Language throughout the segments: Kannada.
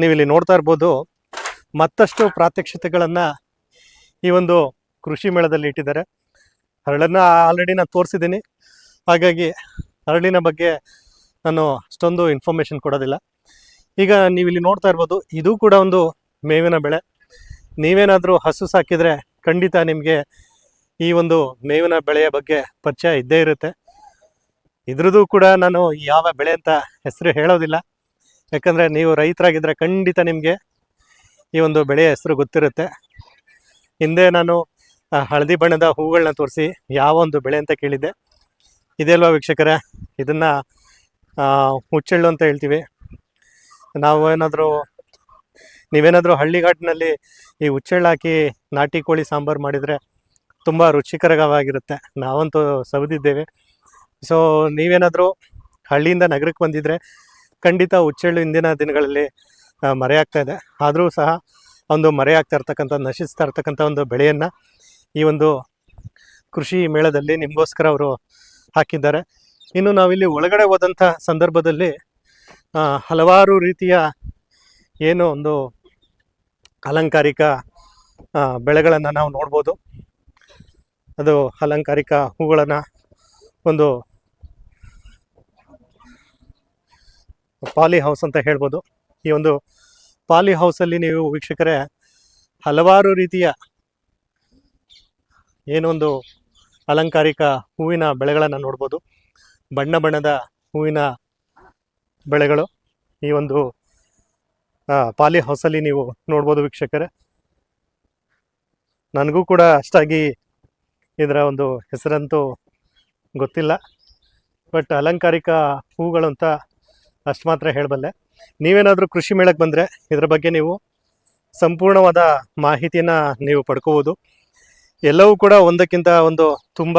ನೀವಿಲ್ಲಿ ನೋಡ್ತಾ ಇರ್ಬೋದು, ಮತ್ತಷ್ಟು ಪ್ರಾತ್ಯಕ್ಷಿತೆಗಳನ್ನು ಈ ಒಂದು ಕೃಷಿ ಮೇಳದಲ್ಲಿ ಇಟ್ಟಿದ್ದಾರೆ. ಹರಳನ್ನು ಆಲ್ರೆಡಿ ನಾನು ತೋರಿಸಿದ್ದೀನಿ. ಹಾಗಾಗಿ ಹರಳಿನ ಬಗ್ಗೆ ನಾನು ಅಷ್ಟೊಂದು ಇನ್ಫಾರ್ಮೇಷನ್ ಕೊಡೋದಿಲ್ಲ. ಈಗ ನೀವಿಲ್ಲಿ ನೋಡ್ತಾ ಇರ್ಬೋದು, ಇದು ಕೂಡ ಒಂದು ಮೇವಿನ ಬೆಳೆ. ನೀವೇನಾದರೂ ಹಸು ಸಾಕಿದರೆ ಖಂಡಿತ ನಿಮಗೆ ಈ ಒಂದು ಮೇವಿನ ಬೆಳೆಯ ಬಗ್ಗೆ ಪರಿಚಯ ಇದ್ದೇ ಇರುತ್ತೆ. ಇದ್ರದ್ದು ಕೂಡ ನಾನು ಯಾವ ಬೆಳೆ ಅಂತ ಹೆಸರು ಹೇಳೋದಿಲ್ಲ. ಯಾಕಂದರೆ ನೀವು ರೈತರಾಗಿದ್ದರೆ ಖಂಡಿತ ನಿಮಗೆ ಈ ಒಂದು ಬೆಳೆಯ ಹೆಸರು ಗೊತ್ತಿರುತ್ತೆ. ಹಿಂದೆ ನಾನು ಹಳದಿ ಬಣ್ಣದ ಹೂಗಳನ್ನ ತೋರಿಸಿ ಯಾವ ಒಂದು ಬೆಳೆ ಅಂತ ಕೇಳಿದ್ದೆ. ಇದೆಲ್ವಾ ವೀಕ್ಷಕರೇ? ಇದನ್ನು ಹುಚ್ಚೆಳ್ಳು ಅಂತ ಹೇಳ್ತೀವಿ. ನಾವು ಏನಾದರೂ ನೀವೇನಾದರೂ ಹಳ್ಳಿಗಾಡಿನಲ್ಲಿ ಈ ಹುಚ್ಚೆಳ್ಳು ಹಾಕಿ ನಾಟಿ ಕೋಳಿ ಸಾಂಬಾರು ಮಾಡಿದರೆ ತುಂಬ ರುಚಿಕರವಾಗಿರುತ್ತೆ. ನಾವಂತೂ ಸವಿದಿದ್ದೇವೆ. ಸೊ ನೀವೇನಾದರೂ ಹಳ್ಳಿಯಿಂದ ನಗರಕ್ಕೆ ಬಂದಿದ್ದರೆ ಖಂಡಿತ ಹುಚ್ಚೆಳ್ಳು ಇಂದಿನ ದಿನಗಳಲ್ಲಿ ಮರೆಯಾಗ್ತಾ ಇದೆ. ಆದರೂ ಸಹ ಒಂದು ಮರೆಯಾಗ್ತಾ ಇರ್ತಕ್ಕಂಥ, ನಶಿಸ್ತಾ ಇರ್ತಕ್ಕಂಥ ಒಂದು ಬೆಳೆಯನ್ನು ಈ ಒಂದು ಕೃಷಿ ಮೇಳದಲ್ಲಿ ನಿಮಗೋಸ್ಕರ ಅವರು ಹಾಕಿದ್ದಾರೆ. ಇನ್ನು ನಾವಿಲ್ಲಿ ಒಳಗಡೆ ಹೋದಂಥ ಸಂದರ್ಭದಲ್ಲಿ ಹಲವಾರು ರೀತಿಯ ಏನು ಒಂದು ಅಲಂಕಾರಿಕ ಬೆಳೆಗಳನ್ನು ನಾವು ನೋಡ್ಬೋದು. ಅದು ಅಲಂಕಾರಿಕ ಹೂಗಳನ್ನು ಒಂದು ಪಾಲಿ ಹೌಸ್ ಅಂತ ಹೇಳ್ಬೋದು. ಈ ಒಂದು ಪಾಲಿ ಹೌಸಲ್ಲಿ ನೀವು ವೀಕ್ಷಕರೇ, ಹಲವಾರು ರೀತಿಯ ಏನೊಂದು ಅಲಂಕಾರಿಕ ಹೂವಿನ ಬೆಳೆಗಳನ್ನು ನೋಡ್ಬೋದು. ಬಣ್ಣ ಬಣ್ಣದ ಹೂವಿನ ಬೆಳೆಗಳು ಈ ಒಂದು ಪಾಲಿ ಹೌಸಲ್ಲಿ ನೀವು ನೋಡ್ಬೋದು ವೀಕ್ಷಕರೇ. ನನಗೂ ಕೂಡ ಅಷ್ಟಾಗಿ ಇದರ ಒಂದು ಹೆಸರಂತೂ ಗೊತ್ತಿಲ್ಲ. ಬಟ್ ಅಲಂಕಾರಿಕ ಹೂಗಳು ಅಂತ ಅಷ್ಟು ಮಾತ್ರ ಹೇಳಬಲ್ಲೆ. ನೀವೇನಾದರೂ ಕೃಷಿ ಮೇಳಕ್ಕೆ ಬಂದರೆ ಇದರ ಬಗ್ಗೆ ನೀವು ಸಂಪೂರ್ಣವಾದ ಮಾಹಿತಿಯನ್ನು ನೀವು ಪಡ್ಕೋಬೋದು. ಎಲ್ಲವೂ ಕೂಡ ಒಂದಕ್ಕಿಂತ ಒಂದು ತುಂಬ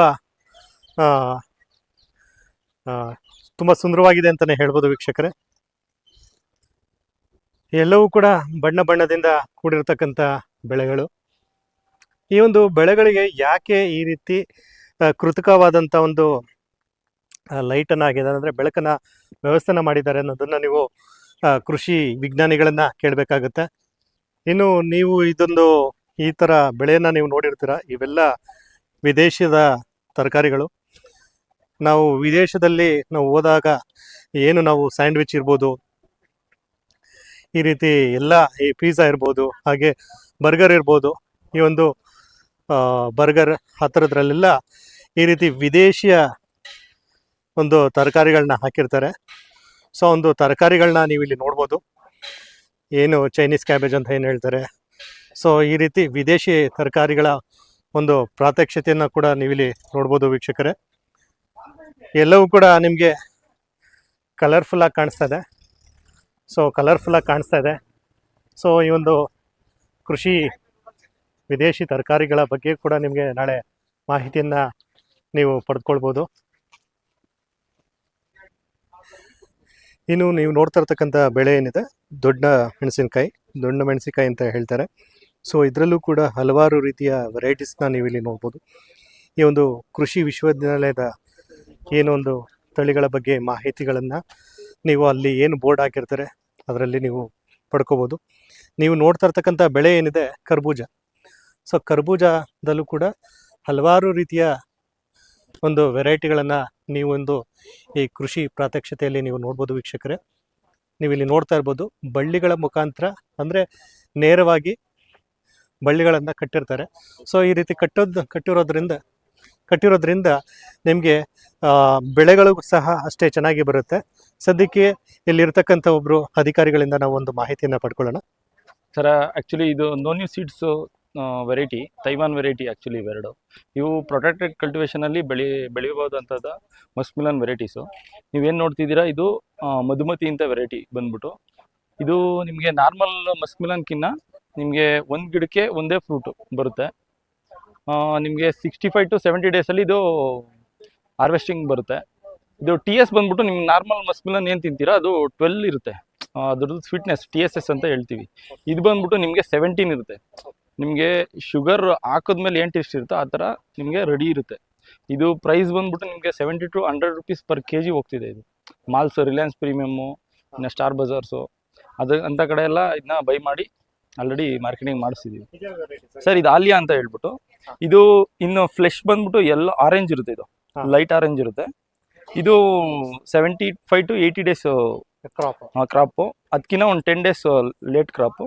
ತುಂಬ ಸುಂದರವಾಗಿದೆ ಅಂತಲೇ ಹೇಳ್ಬೋದು ವೀಕ್ಷಕರೇ. ಎಲ್ಲವೂ ಕೂಡ ಬಣ್ಣ ಬಣ್ಣದಿಂದ ಕೂಡಿರತಕ್ಕಂಥ ಬೆಳೆಗಳು. ಈ ಒಂದು ಬೆಳೆಗಳಿಗೆ ಯಾಕೆ ಈ ರೀತಿ ಕೃತಕವಾದಂಥ ಒಂದು ಲೈಟನ್ನು ಹಾಕಿದ್ದಾರೆ ಅಂದರೆ ಬೆಳಕನ್ನು ವ್ಯವಸ್ಥೆನ ಮಾಡಿದ್ದಾರೆ ಅನ್ನೋದನ್ನು ನೀವು ಕೃಷಿ ವಿಜ್ಞಾನಿಗಳನ್ನು ಕೇಳಬೇಕಾಗುತ್ತೆ. ಇನ್ನು ನೀವು ಇದೊಂದು ಈ ಥರ ಬೆಳೆಯನ್ನು ನೀವು ನೋಡಿರ್ತೀರ? ಇವೆಲ್ಲ ವಿದೇಶದ ತರಕಾರಿಗಳು. ನಾವು ವಿದೇಶದಲ್ಲಿ ನಾವು ಹೋದಾಗ ಏನು ನಾವು ಸ್ಯಾಂಡ್ವಿಚ್ ಇರ್ಬೋದು, ಈ ರೀತಿ ಎಲ್ಲ ಈ ಪಿಜ್ಜಾ ಇರ್ಬೋದು, ಹಾಗೆ ಬರ್ಗರ್ ಇರ್ಬೋದು, ಈ ಒಂದು ಬರ್ಗರ್ ಆ ಥರದ್ರಲ್ಲೆಲ್ಲ ಈ ರೀತಿ ವಿದೇಶಿಯ ಒಂದು ತರಕಾರಿಗಳನ್ನ ಹಾಕಿರ್ತಾರೆ. ಸೊ ಒಂದು ತರಕಾರಿಗಳನ್ನ ನೀವು ಇಲ್ಲಿ ನೋಡ್ಬೋದು. ಏನು ಚೈನೀಸ್ ಕ್ಯಾಬೇಜ್ ಅಂತ ಏನು ಹೇಳ್ತಾರೆ. ಸೊ ಈ ರೀತಿ ವಿದೇಶಿ ತರಕಾರಿಗಳ ಒಂದು ಪ್ರಾತ್ಯಕ್ಷತೆಯನ್ನು ಕೂಡ ನೀವಿಲ್ಲಿ ನೋಡ್ಬೋದು ವೀಕ್ಷಕರೇ. ಎಲ್ಲವೂ ಕೂಡ ನಿಮಗೆ ಕಲರ್ಫುಲ್ಲಾಗಿ ಕಾಣಿಸ್ತಾ ಇದೆ. ಸೊ ಕಲರ್ಫುಲ್ಲಾಗಿ ಕಾಣಿಸ್ತಾ ಇದೆ. ಸೊ ಈ ಒಂದು ಕೃಷಿ ವಿದೇಶಿ ತರಕಾರಿಗಳ ಬಗ್ಗೆ ಕೂಡ ನಿಮಗೆ ನಾಳೆ ಮಾಹಿತಿಯನ್ನು ನೀವು ಪಡೆದುಕೊಳ್ಬೋದು ಇನ್ನು ನೀವು ನೋಡ್ತಾ ಇರ್ತಕ್ಕಂಥ ಬೆಳೆ ಏನಿದೆ? ದೊಡ್ಡ ಮೆಣಸಿನಕಾಯಿ ದೊಡ್ಡ ಮೆಣಸಿನಕಾಯಿ ಅಂತ ಹೇಳ್ತಾರೆ. ಸೊ ಇದರಲ್ಲೂ ಕೂಡ ಹಲವಾರು ರೀತಿಯ ವೆರೈಟೀಸ್ನ ನೀವು ಇಲ್ಲಿ ನೋಡ್ಬೋದು. ಈ ಒಂದು ಕೃಷಿ ವಿಶ್ವವಿದ್ಯಾಲಯದ ಏನೊಂದು ತಳಿಗಳ ಬಗ್ಗೆ ಮಾಹಿತಿಗಳನ್ನು ನೀವು ಅಲ್ಲಿ ಏನು ಬೋರ್ಡ್ ಹಾಕಿರ್ತಾರೆ, ಅದರಲ್ಲಿ ನೀವು ಪಡ್ಕೋಬೋದು. ನೀವು ನೋಡ್ತಾ ಇರ್ತಕ್ಕಂಥ ಬೆಳೆ ಏನಿದೆ? ಕರ್ಬೂಜ. ಸೊ ಕರ್ಬೂಜದಲ್ಲೂ ಕೂಡ ಹಲವಾರು ರೀತಿಯ ಒಂದು ವೆರೈಟಿಗಳನ್ನು ನೀವು ಒಂದು ಈ ಕೃಷಿ ಪ್ರಾತ್ಯಕ್ಷತೆಯಲ್ಲಿ ನೀವು ನೋಡ್ಬೋದು ವೀಕ್ಷಕರೇ. ನೀವು ಇಲ್ಲಿ ನೋಡ್ತಾ ಇರ್ಬೋದು ಬಳ್ಳಿಗಳ ಮುಖಾಂತರ ಅಂದರೆ ನೇರವಾಗಿ ಬಳ್ಳಿಗಳನ್ನು ಕಟ್ಟಿರ್ತಾರೆ. ಸೊ ಈ ರೀತಿ ಕಟ್ಟೋದು ಕಟ್ಟಿರೋದ್ರಿಂದ ಕಟ್ಟಿರೋದ್ರಿಂದ ನಿಮಗೆ ಬೆಳೆಗಳು ಸಹ ಅಷ್ಟೇ ಚೆನ್ನಾಗಿ ಬರುತ್ತೆ. ಸದ್ಯಕ್ಕೆ ಇಲ್ಲಿರ್ತಕ್ಕಂಥ ಒಬ್ಬರು ಅಧಿಕಾರಿಗಳಿಂದ ನಾವು ಒಂದು ಮಾಹಿತಿಯನ್ನು ಪಡ್ಕೊಳ್ಳೋಣ. ಸರ ಆ್ಯಕ್ಚುಲಿ ಇದು known you seeds variety Taiwan variety actually ಇವೆರಡು ಇವು ಪ್ರೊಟೆಕ್ಟೆಡ್ ಕಲ್ಟಿವೇಷನಲ್ಲಿ ಬೆಳಿ ಬೆಳೆಯಬಹುದಂಥದ್ದು ಮಸ್ಮಿಲನ್ ವೆರೈಟೀಸು ನೀವೇನು ನೋಡ್ತಿದ್ದೀರಾ? ಇದು ಮಧುಮತಿ ಅಂತ ವೆರೈಟಿ ಬಂದ್ಬಿಟ್ಟು. ಇದು ನಿಮಗೆ ನಾರ್ಮಲ್ ಮಸ್ಮಿಲನ್ಕಿನ್ನ ನಿಮಗೆ ಒಂದು ಗಿಡಕ್ಕೆ ಒಂದೇ ಫ್ರೂಟು ಬರುತ್ತೆ. ನಿಮಗೆ ಸಿಕ್ಸ್ಟಿ ಫೈವ್ ಟು ಸೆವೆಂಟಿ ಡೇಸಲ್ಲಿ ಇದು ಹಾರ್ವೆಸ್ಟಿಂಗ್ ಬರುತ್ತೆ. ಇದು ಟಿ ಎಸ್ ಬಂದ್ಬಿಟ್ಟು ನಿಮ್ಗೆ ನಾರ್ಮಲ್ ಮಸ್ಮಿಲನ್ ಏನು ತಿಂತೀರಾ? ಅದು ಟ್ವೆಲ್ ಇರುತ್ತೆ. ಅದ್ರದ್ದು ಸ್ವೀಟ್ನೆಸ್ ಟಿ ಎಸ್ ಎಸ್ ಅಂತ ಹೇಳ್ತೀವಿ. ಇದು ಬಂದ್ಬಿಟ್ಟು ನಿಮಗೆ ಸೆವೆಂಟೀನ್ ಇರುತ್ತೆ. ನಿಮಗೆ ಶುಗರ್ ಹಾಕಿದ್ಮೇಲೆ ಏನು ಟೇಸ್ಟ್ ಇರುತ್ತೋ ಆ ಥರ ನಿಮಗೆ ರೆಡಿ ಇರುತ್ತೆ. ಇದು ಪ್ರೈಸ್ ಬಂದ್ಬಿಟ್ಟು ನಿಮಗೆ seventy two hundred rupees per K G ಹೋಗ್ತಿದೆ ಇದು. ಮಾಲ್ಸ್ ರಿಲಯನ್ಸ್ ಪ್ರೀಮಿಯಮ್ಮು ಇನ್ನು ಸ್ಟಾರ್ ಬಜಾರ್ಸು ಅದು ಅಂಥ ಕಡೆ ಎಲ್ಲ ಇದನ್ನ ಬೈ ಮಾಡಿ ಆಲ್ರೆಡಿ ಮಾರ್ಕೆಟಿಂಗ್ ಮಾಡಿಸಿದ್ದೀವಿ ಸರ್ ಇದು ಆಲಿಯಾ ಅಂತ ಹೇಳ್ಬಿಟ್ಟು ಇದು ಇನ್ನು ಫ್ಲೆಶ್ ಬಂದ್ಬಿಟ್ಟು ಎಲ್ಲ ಆರೆಂಜ್ ಇರುತ್ತೆ ಇದು. ಲೈಟ್ ಆರೆಂಜ್ ಇರುತ್ತೆ. ಇದು seventy five to eighty days crop. Crop. ಅದಕ್ಕಿಂತ ಒಂದು ಟೆನ್ ಡೇಸ್ ಲೇಟ್ ಕ್ರಾಪ್.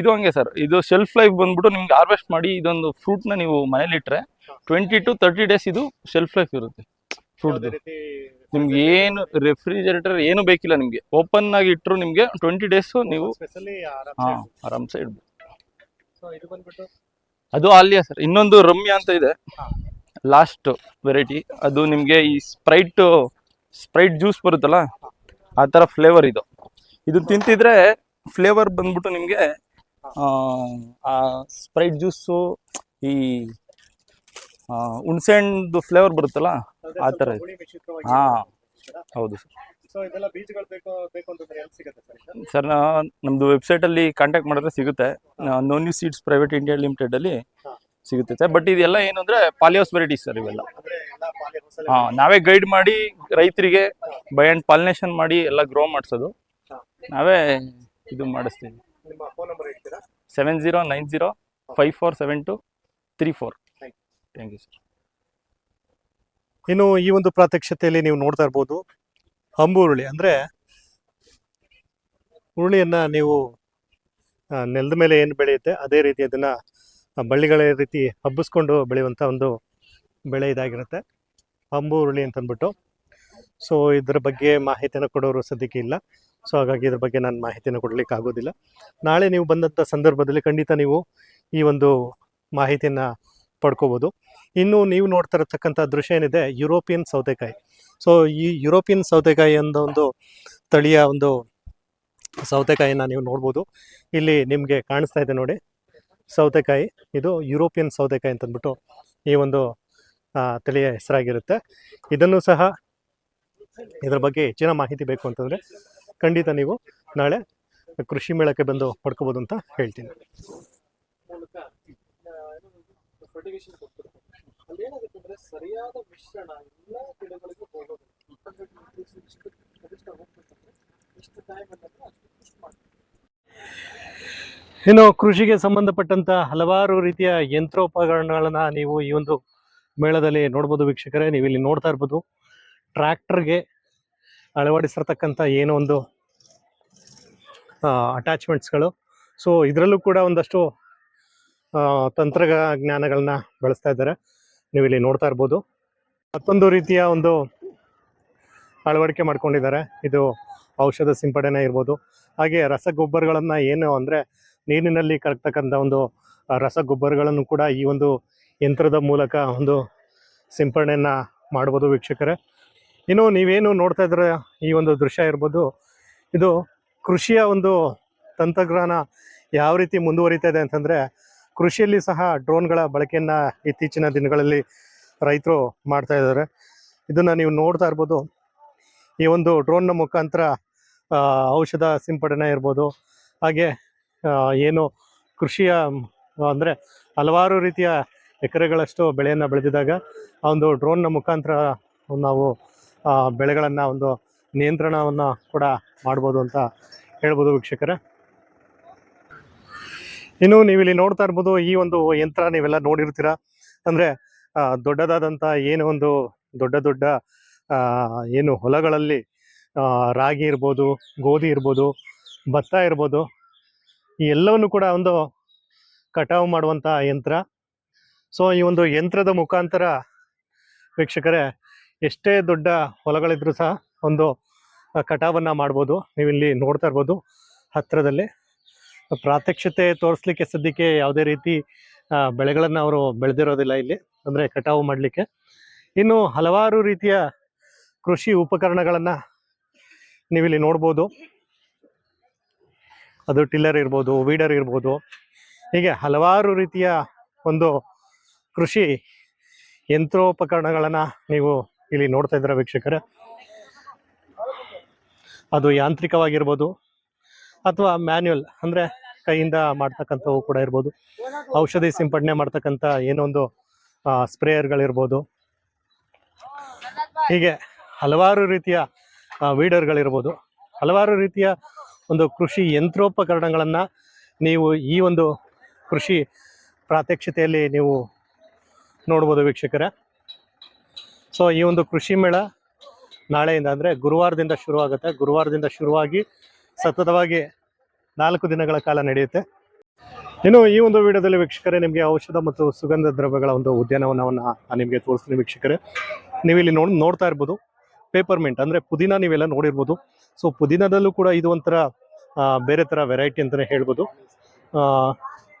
ಇದು ಹಂಗೆ ಸರ್ ಇದು ಶೆಲ್ಫ್ ಲೈಫ್ ಬಂದ್ಬಿಟ್ಟು ನಿಮ್ಗೆ ಹಾರ್ವೆಸ್ಟ್ ಮಾಡಿ ಇದೊಂದು ಫ್ರೂಟ್ನ ನೀವು ಮನೇಲಿ ಇಟ್ಟರೆ ಟ್ವೆಂಟಿ ಟು ತರ್ಟಿ ಡೇಸ್ ಇದು ಶೆಲ್ಫ್ ಲೈಫ್ ಇರುತ್ತೆ. ಫ್ರೂಟ್ ನಿಮ್ಗೆ ಏನು ರೆಫ್ರಿಜರೇಟರ್ ಏನು ಬೇಕಿಲ್ಲ ನಿಮಗೆ. ಓಪನ್ ಆಗಿ ಇಟ್ಟರು ನಿಮಗೆ ಟ್ವೆಂಟಿ ಡೇಸ್ ನೀವು ಹಾ ಆರಾಮ್ಸೆ ಇಡ್ಬೋದು ಅದು ಅಲ್ಲಿಯ ಸರ್ ಇನ್ನೊಂದು ರಮ್ಯ ಅಂತ ಇದೆ. ಲಾಸ್ಟ್ ವೆರೈಟಿ ಅದು ನಿಮಗೆ ಈ ಸ್ಪ್ರೈಟ್ ಸ್ಪ್ರೈಟ್ ಜ್ಯೂಸ್ ಬರುತ್ತಲ್ಲ? ಆ ತರ ಫ್ಲೇವರ್ ಇದು. ಇದು ತಿಂತಿದ್ರೆ ಫ್ಲೇವರ್ ಬಂದ್ಬಿಟ್ಟು ನಿಮಗೆ ಆ ಸ್ಪ್ರೈಟ್ ಜ್ಯೂಸು ಈ ಆ, ಹುಣ್ಸೆಹಣ್ಣದು ಫ್ಲೇವರ್ ಬರುತ್ತಲ್ಲ ಆ ತರ. ಹಾ. ಹೌದು ಸರ್. ನಮ್ದು ಇದೆಲ್ಲ ಅಲ್ಲಿ ಸರ್ ವೆಬ್ಸೈಟಲ್ಲಿ ಕಾಂಟ್ಯಾಕ್ಟ್ ಮಾಡಿದ್ರೆ ಸಿಗುತ್ತೆ. Known you seeds private India ಲಿಮಿಟೆಡಲ್ಲಿ ಹಾ. ಸಿಗುತ್ತೆ ಬಟ್ ಇದೆಲ್ಲ ಏನು ಅಂದ್ರೆ ಪಾಲಿಯೋಸ್ ವೆರೈಟೀಸ್ ಸರ್ ಇವೆಲ್ಲ. ಹಾಂ ನಾವೇ ಗೈಡ್ ಮಾಡಿ ರೈತರಿಗೆ ಬೈ ಅಂಡ್ ಪಾಲಿನೇಷನ್ ಮಾಡಿ ಎಲ್ಲ ಗ್ರೋ ಮಾಡಿಸೋದು. ನಾವೇ ಇದು ಮಾಡಿಸ್ತೀವಿ. ನಿಮ್ಮ ಫೋನ್ ನಂಬರ್ ಹೇಳ್ತೀರಾ? Seven zero nine zero five four seven two three four thank you sir ಇನ್ನು ಈ ಒಂದು ಪ್ರಾತ್ಯಕ್ಷತೆಯಲ್ಲಿ ನೀವು ನೋಡ್ತಾ ಇರ್ಬೋದು ಹಂಬು ಹುರುಳಿ ಅಂದ್ರೆ ಹುರುಳಿಯನ್ನು ನೀವು ನೆಲದ ಮೇಲೆ ಏನು ಬೆಳೆಯುತ್ತೆ ಅದೇ ರೀತಿ ಅದನ್ನ ಬಳ್ಳಿಗಳ ರೀತಿ ಹಬ್ಬಿಸ್ಕೊಂಡು ಬೆಳೆಯುವಂಥ ಒಂದು ಬೆಳೆ ಇದಾಗಿರುತ್ತೆ. ಅಂಬೂರುಳಿ ಅಂತಂದ್ಬಿಟ್ಟು. ಸೊ ಇದ್ರ ಬಗ್ಗೆ ಮಾಹಿತಿಯನ್ನು ಕೊಡೋರು ಸದ್ಯಕ್ಕೆ ಇಲ್ಲ. ಸೊ ಹಾಗಾಗಿ ಇದ್ರ ಬಗ್ಗೆ ನಾನು ಮಾಹಿತಿಯನ್ನು ಕೊಡಲಿಕ್ಕೆ ಆಗೋದಿಲ್ಲ. ನಾಳೆ ನೀವು ಬಂದಂಥ ಸಂದರ್ಭದಲ್ಲಿ ಖಂಡಿತ ನೀವು ಈ ಒಂದು ಮಾಹಿತಿಯನ್ನು ಪಡ್ಕೋಬೋದು. ಇನ್ನು ನೀವು ನೋಡ್ತಾ ಇರತಕ್ಕಂಥ ದೃಶ್ಯ ಏನಿದೆ, ಯುರೋಪಿಯನ್ ಸೌತೆಕಾಯಿ. ಸೊ ಈ ಯುರೋಪಿಯನ್ ಸೌತೆಕಾಯಿ ಅನ್ನೋ ಒಂದು ತಳಿಯ ಒಂದು ಸೌತೆಕಾಯಿನ ನೀವು ನೋಡ್ಬೋದು. ಇಲ್ಲಿ ನಿಮಗೆ ಕಾಣಿಸ್ತಾ ಇದೆ ನೋಡಿ. ಸೌತೆಕಾಯಿ. ಇದು ಯುರೋಪಿಯನ್ ಸೌತೆಕಾಯಿ ಅಂತಂದ್ಬಿಟ್ಟು ಈ ಒಂದು ತಳಿಯ ಹೆಸರಾಗಿರುತ್ತೆ. ಇದನ್ನು ಸಹ ಇದರ ಬಗ್ಗೆ ಹೆಚ್ಚಿನ ಮಾಹಿತಿ ಬೇಕು ಅಂತಂದರೆ ಖಂಡಿತ ನೀವು ನಾಳೆ ಕೃಷಿ ಮೇಳಕ್ಕೆ ಬಂದು ಪಡ್ಕೋಬೋದು ಅಂತ ಹೇಳ್ತೀನಿ. ಸರಿಯಾದ ಮಿಶ್ರಣ ಎಲ್ಲ ಗಿಡಗಳಿಗೂ ಹೋಗೋದು ಇನ್ನು ಕೃಷಿಗೆ ಸಂಬಂಧಪಟ್ಟಂತ ಹಲವಾರು ರೀತಿಯ ಯಂತ್ರೋಪಕರಣಗಳನ್ನ ನೀವು ಈ ಒಂದು ಮೇಳದಲ್ಲಿ ನೋಡ್ಬೋದು ವೀಕ್ಷಕರೇ. ನೀವು ಇಲ್ಲಿ ನೋಡ್ತಾ ಇರ್ಬೋದು, ಟ್ರ್ಯಾಕ್ಟರ್ಗೆ ಅಳವಡಿಸಿರ್ತಕ್ಕಂಥ ಏನೋ ಒಂದು ಅಟ್ಯಾಚ್ಮೆಂಟ್ಸ್ಗಳು ಸೊ ಇದರಲ್ಲೂ ಕೂಡ ಒಂದಷ್ಟು ತಂತ್ರಜ್ಞಾನಗಳನ್ನ ತಂತ್ರ ಜ್ಞಾನಗಳನ್ನ ಬಳಸ್ತಾ ಇದ್ದಾರೆ. ನೀವು ಇಲ್ಲಿ ನೋಡ್ತಾ ಇರ್ಬೋದು. ಮತ್ತೊಂದು ರೀತಿಯ ಒಂದು ಅಳವಡಿಕೆ ಮಾಡ್ಕೊಂಡಿದ್ದಾರೆ. ಇದು ಔಷಧ ಸಿಂಪಡಣೆ ಇರ್ಬೋದು. ಹಾಗೆ ರಸಗೊಬ್ಬರಗಳನ್ನು ಏನು ಅಂದರೆ ನೀರಿನಲ್ಲಿ ಕರಗ್ತಕ್ಕಂಥ ಒಂದು ರಸಗೊಬ್ಬರಗಳನ್ನು ಕೂಡ ಈ ಒಂದು ಯಂತ್ರದ ಮೂಲಕ ಒಂದು ಸಿಂಪರಣೆಯನ್ನು ಮಾಡ್ಬೋದು ವೀಕ್ಷಕರೇ. ಇನ್ನು ನೀವೇನು ನೋಡ್ತಾ ಇದ್ರೆ ಈ ಒಂದು ದೃಶ್ಯ ಇರ್ಬೋದು. ಇದು ಕೃಷಿಯ ಒಂದು ತಂತ್ರಜ್ಞಾನ ಯಾವ ರೀತಿ ಮುಂದುವರಿತಾ ಇದೆ ಅಂತಂದರೆ, ಕೃಷಿಯಲ್ಲಿ ಸಹ ಡ್ರೋನ್ಗಳ ಬಳಕೆಯನ್ನು ಇತ್ತೀಚಿನ ದಿನಗಳಲ್ಲಿ ರೈತರು ಮಾಡ್ತಾ ಇದ್ದಾರೆ. ಇದನ್ನು ನೀವು ನೋಡ್ತಾ ಇರ್ಬೋದು. ಈ ಒಂದು ಡ್ರೋನ್ನ ಮುಖಾಂತರ ಔಷಧ ಸಿಂಪಡಣೆ ಇರ್ಬೋದು. ಹಾಗೆ ಏನು ಕೃಷಿಯ, ಅಂದರೆ ಹಲವಾರು ರೀತಿಯ ಎಕರೆಗಳಷ್ಟು ಬೆಳೆಯನ್ನು ಬೆಳೆದಿದ್ದಾಗ ಆ ಒಂದು ಡ್ರೋನ್ನ ಮುಖಾಂತರ ನಾವು ಬೆಳೆಗಳನ್ನು ಒಂದು ನಿಯಂತ್ರಣವನ್ನು ಕೂಡ ಮಾಡ್ಬೋದು ಅಂತ ಹೇಳ್ಬೋದು ವೀಕ್ಷಕರ. ಇನ್ನು ನೀವಿಲ್ಲಿ ನೋಡ್ತಾ ಇರ್ಬೋದು ಈ ಒಂದು ಯಂತ್ರ ನೀವೆಲ್ಲ ನೋಡಿರ್ತೀರ. ಅಂದರೆ ದೊಡ್ಡದಾದಂಥ ಏನು ಒಂದು ದೊಡ್ಡ ದೊಡ್ಡ ಏನು ಹೊಲಗಳಲ್ಲಿ ರಾಗಿ ಇರ್ಬೋದು, ಗೋಧಿ ಇರ್ಬೋದು, ಭತ್ತ ಇರ್ಬೋದು ಈ ಎಲ್ಲವನ್ನು ಕೂಡ ಒಂದು ಕಟಾವು ಮಾಡುವಂಥ ಯಂತ್ರ. ಸೊ ಈ ಒಂದು ಯಂತ್ರದ ಮುಖಾಂತರ ವೀಕ್ಷಕರೇ, ಎಷ್ಟೇ ದೊಡ್ಡ ಹೊಲಗಳಿದ್ರೂ ಸಹ ಒಂದು ಕಟಾವನ್ನು ಮಾಡ್ಬೋದು. ನೀವಿಲ್ಲಿ ನೋಡ್ತಾ ಇರ್ಬೋದು ಹತ್ತಿರದಲ್ಲಿ ಪ್ರಾತ್ಯಕ್ಷತೆ ತೋರಿಸ್ಲಿಕ್ಕೆ ಸದ್ಯಕ್ಕೆ ಯಾವುದೇ ರೀತಿ ಬೆಳೆಗಳನ್ನು ಅವರು ಬೆಳೆದಿರೋದಿಲ್ಲ ಇಲ್ಲಿ. ಅಂದರೆ ಕಟಾವು ಮಾಡಲಿಕ್ಕೆ. ಇನ್ನು ಹಲವಾರು ರೀತಿಯ ಕೃಷಿ ಉಪಕರಣಗಳನ್ನು ನೀವಿಲ್ಲಿ ನೋಡ್ಬೋದು. ಅದು ಟಿಲ್ಲರ್ ಇರ್ಬೋದು, ವೀಡರ್ ಇರ್ಬೋದು. ಹೀಗೆ ಹಲವಾರು ರೀತಿಯ ಒಂದು ಕೃಷಿ ಯಂತ್ರೋಪಕರಣಗಳನ್ನು ನೀವು ಇಲ್ಲಿ ನೋಡ್ತಾ ಇದ್ದೀರ ವೀಕ್ಷಕರೇ. ಅದು ಯಾಂತ್ರಿಕವಾಗಿರ್ಬೋದು ಅಥವಾ ಮ್ಯಾನ್ಯುಯಲ್ ಅಂದರೆ ಕೈಯಿಂದ ಮಾಡ್ತಕ್ಕಂಥವು ಕೂಡ ಇರ್ಬೋದು. ಔಷಧಿ ಸಿಂಪಡಣೆ ಮಾಡ್ತಕ್ಕಂಥ ಏನೊಂದು ಸ್ಪ್ರೇಯರ್ಗಳಿರ್ಬೋದು. ಹೀಗೆ ಹಲವಾರು ರೀತಿಯ ವೀಡರ್ಗಳಿರ್ಬೋದು. ಹಲವಾರು ರೀತಿಯ ಒಂದು ಕೃಷಿ ಯಂತ್ರೋಪಕರಣಗಳನ್ನು ನೀವು ಈ ಒಂದು ಕೃಷಿ ಪ್ರಾತ್ಯಕ್ಷತೆಯಲ್ಲಿ ನೀವು ನೋಡ್ಬೋದು ವೀಕ್ಷಕರೇ. ಸೊ ಈ ಒಂದು ಕೃಷಿ ಮೇಳ ನಾಳೆಯಿಂದ ಅಂದರೆ ಗುರುವಾರದಿಂದ ಶುರುವಾಗುತ್ತೆ. ಗುರುವಾರದಿಂದ ಶುರುವಾಗಿ ಸತತವಾಗಿ ನಾಲ್ಕು ದಿನಗಳ ಕಾಲ ನಡೆಯುತ್ತೆ. ಇನ್ನು ಈ ಒಂದು ವಿಡಿಯೋದಲ್ಲಿ ವೀಕ್ಷಕರೇ, ನಿಮಗೆ ಔಷಧ ಮತ್ತು ಸುಗಂಧ ದ್ರವ್ಯಗಳ ಒಂದು ಉದ್ಯಾನವನವನ್ನು ನಾನು ನಿಮಗೆ ತೋರಿಸ್ತೀನಿ ವೀಕ್ಷಕರೇ. ನೀವು ಇಲ್ಲಿ ನೋಡ್, ನೋಡ್ತಾ ಇರ್ಬೋದು. ಪೇಪರ್ ಮಿಂಟ್ ಅಂದರೆ ಪುದೀನ ನೀವೆಲ್ಲ ನೋಡಿರ್ಬೋದು. ಸೊ ಪುದೀನದಲ್ಲೂ ಕೂಡ ಇದು ಒಂಥರ ಬೇರೆ ಥರ ವೆರೈಟಿ ಅಂತಲೇ ಹೇಳ್ಬೋದು.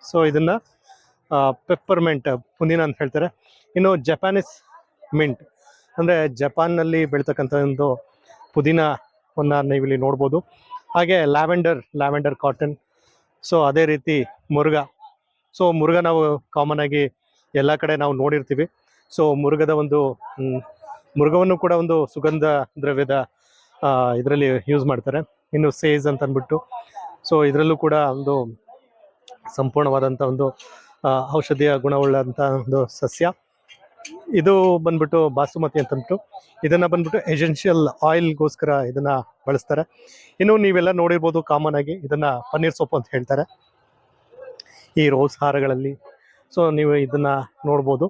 ಸೊ ಇದನ್ನು ಪೆಪ್ಪರ್ಮೆಂಟ್ ಪುದೀನ ಅಂತ ಹೇಳ್ತಾರೆ. ಇನ್ನು ಜಪಾನೀಸ್ ಮಿಂಟ್ ಅಂದರೆ ಜಪಾನ್ನಲ್ಲಿ ಬೆಳೀತಕ್ಕಂಥ ಒಂದು ಪುದೀನವನ್ನು ನೀವಿಲ್ಲಿ ನೋಡ್ಬೋದು. ಹಾಗೆ ಲ್ಯಾವೆಂಡರ್ ಲ್ಯಾವೆಂಡರ್ ಕಾಟನ್ ಸೊ ಅದೇ ರೀತಿ ಮುರುಗ ಸೊ ಮುರುಗ ನಾವು ಕಾಮನ್ ಆಗಿ ಎಲ್ಲ ಕಡೆ ನಾವು ನೋಡಿರ್ತೀವಿ. ಸೊ ಮುರುಗದ ಒಂದು ಮ್, ಮುರುಗವನ್ನು ಕೂಡ ಒಂದು ಸುಗಂಧ ದ್ರವ್ಯದ ಇದರಲ್ಲಿ ಯೂಸ್ ಮಾಡ್ತಾರೆ. ಇನ್ನು ಸೇಜ್ ಅಂತ ಅಂದ್ಬಿಟ್ಟು ಸೊ ಇದರಲ್ಲೂ ಕೂಡ ಒಂದು ಸಂಪೂರ್ಣವಾದಂಥ ಒಂದು ಔಷಧೀಯ ಗುಣವುಳ್ಳಂಥ ಒಂದು ಸಸ್ಯ. ಇದು ಬಂದ್ಬಿಟ್ಟು ಬಾಸುಮತಿ ಅಂತಂದ್ಬಿಟ್ಟು ಇದನ್ನು ಇದನ್ನ ಬಂದ್ಬಿಟ್ಟು ಎಸೆನ್ಷಿಯಲ್ ಆಯಿಲ್ಗೋಸ್ಕರ ಇದನ್ನ ಬಳಸ್ತಾರೆ. ಇನ್ನು ನೀವೆಲ್ಲ ನೋಡಿರ್ಬೋದು ಕಾಮನ್ ಆಗಿ ಇದನ್ನ ಪನ್ನೀರ್ ಸೊಪ್ಪು ಅಂತ ಹೇಳ್ತಾರೆ. ಈ ರೋಸ್ ಹಾರಗಳಲ್ಲಿ. ಸೊ ನೀವು ಇದನ್ನ ನೋಡ್ಬೋದು.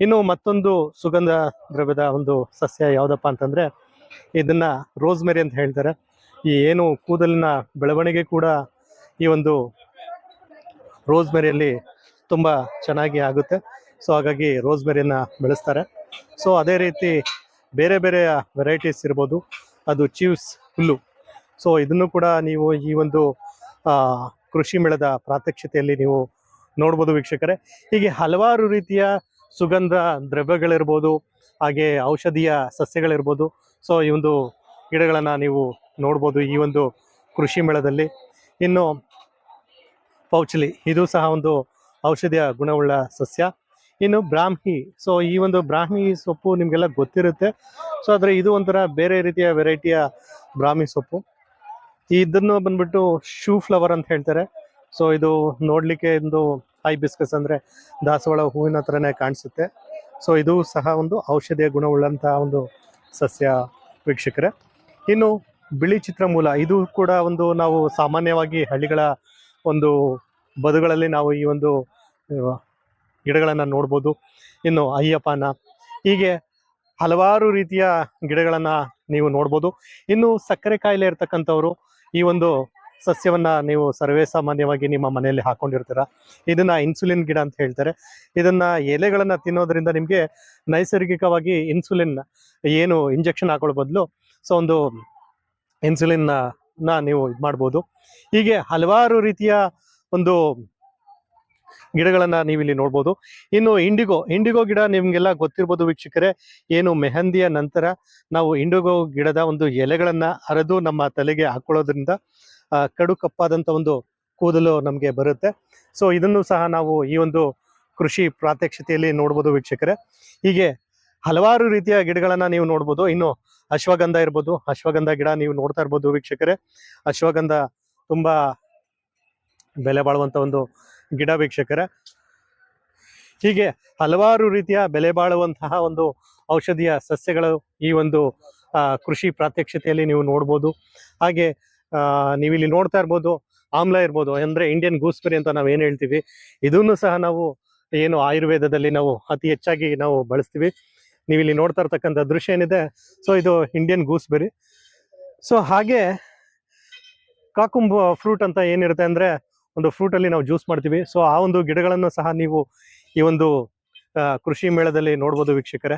ಇನ್ನು ಮತ್ತೊಂದು ಸುಗಂಧ ದ್ರವ್ಯದ ಒಂದು ಸಸ್ಯ ಯಾವುದಪ್ಪ ಅಂತಂದ್ರೆ ಇದನ್ನ ರೋಸ್ಮೆರಿ ಅಂತ ಹೇಳ್ತಾರೆ. ಈ ಏನು ಕೂದಲಿನ ಬೆಳವಣಿಗೆ ಕೂಡ ಈ ಒಂದು ರೋಸ್ಮೆರಿಯಲ್ಲಿ ತುಂಬ ಚೆನ್ನಾಗಿ ಆಗುತ್ತೆ. ಸೊ ಹಾಗಾಗಿ ರೋಸ್ಮೆರಿಯನ್ನ ಬೆಳೆಸ್ತಾರೆ. ಸೊ ಅದೇ ರೀತಿ ಬೇರೆ ಬೇರೆ ವೆರೈಟೀಸ್ ಇರ್ಬೋದು. ಅದು ಚೀವ್ಸ್ ಹುಲ್ಲು. ಸೊ ಇದನ್ನು ಕೂಡ ನೀವು ಈ ಒಂದು ಕೃಷಿ ಮೇಳದ ಪ್ರಾತ್ಯಕ್ಷತೆಯಲ್ಲಿ ನೀವು ನೋಡ್ಬೋದು ವೀಕ್ಷಕರೇ. ಹೀಗೆ ಹಲವಾರು ರೀತಿಯ ಸುಗಂಧ ದ್ರವ್ಯಗಳಿರ್ಬೋದು, ಹಾಗೆ ಔಷಧೀಯ ಸಸ್ಯಗಳಿರ್ಬೋದು. ಸೊ ಈ ಒಂದು ಗಿಡಗಳನ್ನು ನೀವು ನೋಡ್ಬೋದು ಈ ಒಂದು ಕೃಷಿ ಮೇಳದಲ್ಲಿ. ಇನ್ನು ಪೌಚಲಿ, ಇದು ಸಹ ಒಂದು ಔಷಧಿಯ ಗುಣವುಳ್ಳ ಸಸ್ಯ. ಇನ್ನು ಬ್ರಾಹ್ಮಿ ಸೊ ಈ ಒಂದು ಬ್ರಾಹ್ಮಿ ಸೊಪ್ಪು ನಿಮಗೆಲ್ಲ ಗೊತ್ತಿರುತ್ತೆ. ಸೊ ಆದರೆ ಇದು ಒಂಥರ ಬೇರೆ ರೀತಿಯ ವೆರೈಟಿಯ ಬ್ರಾಹ್ಮಿ ಸೊಪ್ಪು. ಇದನ್ನು ಬಂದ್ಬಿಟ್ಟು ಶೂ ಫ್ಲವರ್ ಅಂತ ಹೇಳ್ತಾರೆ. ಸೊ ಇದು ನೋಡಲಿಕ್ಕೆ ಒಂದು ಹೈಬಿಸ್ಕಸ್ ಅಂದರೆ ದಾಸವಾಳ ಹೂವಿನ ಹತ್ರನೇ ಕಾಣಿಸುತ್ತೆ. ಸೊ ಇದು ಸಹ ಒಂದು ಔಷಧೀಯ ಗುಣವುಳ್ಳಂತಹ ಒಂದು ಸಸ್ಯ ವೀಕ್ಷಕರೇ. ಇನ್ನು ಬಿಳಿ ಚಿತ್ರಮೂಲ, ಇದು ಕೂಡ ಒಂದು ನಾವು ಸಾಮಾನ್ಯವಾಗಿ ಹಳ್ಳಿಗಳ ಒಂದು ಬದುಗಳಲ್ಲಿ ನಾವು ಈ ಒಂದು ಗಿಡಗಳನ್ನು ನೋಡ್ಬೋದು. ಇನ್ನು ಅಯ್ಯಪ್ಪನ, ಹೀಗೆ ಹಲವಾರು ರೀತಿಯ ಗಿಡಗಳನ್ನು ನೀವು ನೋಡ್ಬೋದು. ಇನ್ನು ಸಕ್ಕರೆ ಕಾಯಿಲೆ ಇರ್ತಕ್ಕಂಥವ್ರು ಈ ಒಂದು ಸಸ್ಯವನ್ನ ನೀವು ಸರ್ವೇ ಸಾಮಾನ್ಯವಾಗಿ ನಿಮ್ಮ ಮನೆಯಲ್ಲಿ ಹಾಕೊಂಡಿರ್ತೀರ? ಇದನ್ನ ಇನ್ಸುಲಿನ್ ಗಿಡ ಅಂತ ಹೇಳ್ತಾರೆ. ಇದನ್ನ ಎಲೆಗಳನ್ನು ತಿನ್ನೋದ್ರಿಂದ ನಿಮಗೆ ನೈಸರ್ಗಿಕವಾಗಿ ಇನ್ಸುಲಿನ್ ಏನು ಇಂಜೆಕ್ಷನ್ ಹಾಕೊಳ್ಳೋ ಬದಲು ಸೊ ಒಂದು ಇನ್ಸುಲಿನ್ನ ನೀವು ಇದು ಮಾಡ್ಬೋದು. ಹೀಗೆ ಹಲವಾರು ರೀತಿಯ ಒಂದು ಗಿಡಗಳನ್ನು ನೀವು ಇಲ್ಲಿ ನೋಡ್ಬೋದು. ಇನ್ನು ಇಂಡಿಗೋ ಇಂಡಿಗೋ ಗಿಡ ನಿಮಗೆಲ್ಲ ಗೊತ್ತಿರ್ಬೋದು ವೀಕ್ಷಕರೇ. ಏನು ಮೆಹಂದಿಯ ನಂತರ ನಾವು ಇಂಡಿಗೋ ಗಿಡದ ಒಂದು ಎಲೆಗಳನ್ನು ಅರೆದು ನಮ್ಮ ತಲೆಗೆ ಹಾಕೊಳ್ಳೋದ್ರಿಂದ ಕಡು ಕಪ್ಪಾದಂತ ಒಂದು ಕೂದಲು ನಮಗೆ ಬರುತ್ತೆ. ಸೊ ಇದನ್ನು ಸಹ ನಾವು ಈ ಒಂದು ಕೃಷಿ ಪ್ರಾತ್ಯಕ್ಷತೆಯಲ್ಲಿ ನೋಡ್ಬೋದು ವೀಕ್ಷಕರೇ. ಹೀಗೆ ಹಲವಾರು ರೀತಿಯ ಗಿಡಗಳನ್ನು ನೀವು ನೋಡ್ಬೋದು. ಇನ್ನು ಅಶ್ವಗಂಧ ಇರ್ಬೋದು. ಅಶ್ವಗಂಧ ಗಿಡ ನೀವು ನೋಡ್ತಾ ಇರ್ಬೋದು ವೀಕ್ಷಕರೇ. ಅಶ್ವಗಂಧ ತುಂಬಾ ಬೆಲೆ ಬಾಳುವಂಥ ಒಂದು ಗಿಡ ವೀಕ್ಷಕರೇ. ಹೀಗೆ ಹಲವಾರು ರೀತಿಯ ಬೆಲೆ ಬಾಳುವಂತಹ ಒಂದು ಔಷಧೀಯ ಸಸ್ಯಗಳು ಈ ಒಂದು ಕೃಷಿ ಪ್ರಾತ್ಯಕ್ಷತೆಯಲ್ಲಿ ನೀವು ನೋಡ್ಬೋದು. ಹಾಗೆ ನೀವಿಲ್ಲಿ ನೋಡ್ತಾ ಇರ್ಬೋದು, ಆಮ್ಲ ಇರ್ಬೋದು, ಅಂದ್ರೆ ಇಂಡಿಯನ್ ಗೂಸ್ಬೆರಿ ಅಂತ ನಾವು ಏನು ಹೇಳ್ತೀವಿ. ಇದನ್ನು ಸಹ ನಾವು ಏನು ಆಯುರ್ವೇದದಲ್ಲಿ ನಾವು ಅತಿ ಹೆಚ್ಚಾಗಿ ನಾವು ಬಳಸ್ತೀವಿ. ನೀವು ಇಲ್ಲಿ ನೋಡ್ತಾ ಇರ್ತಕ್ಕಂಥ ದೃಶ್ಯ ಏನಿದೆ, ಸೊ ಇದು ಇಂಡಿಯನ್ ಗೂಸ್ಬೆರಿ ಸೊ ಹಾಗೆ ಕಾಕುಂಬ ಫ್ರೂಟ್ ಅಂತ ಏನಿರುತ್ತೆ ಅಂದ್ರೆ, ಒಂದು ಫ್ರೂಟ್ ಅಲ್ಲಿ ನಾವು ಜ್ಯೂಸ್ ಮಾಡ್ತೀವಿ. ಸೊ ಆ ಒಂದು ಗಿಡಗಳನ್ನು ಸಹ ನೀವು ಈ ಒಂದು ಕೃಷಿ ಮೇಳದಲ್ಲಿ ನೋಡ್ಬೋದು ವೀಕ್ಷಕರೇ.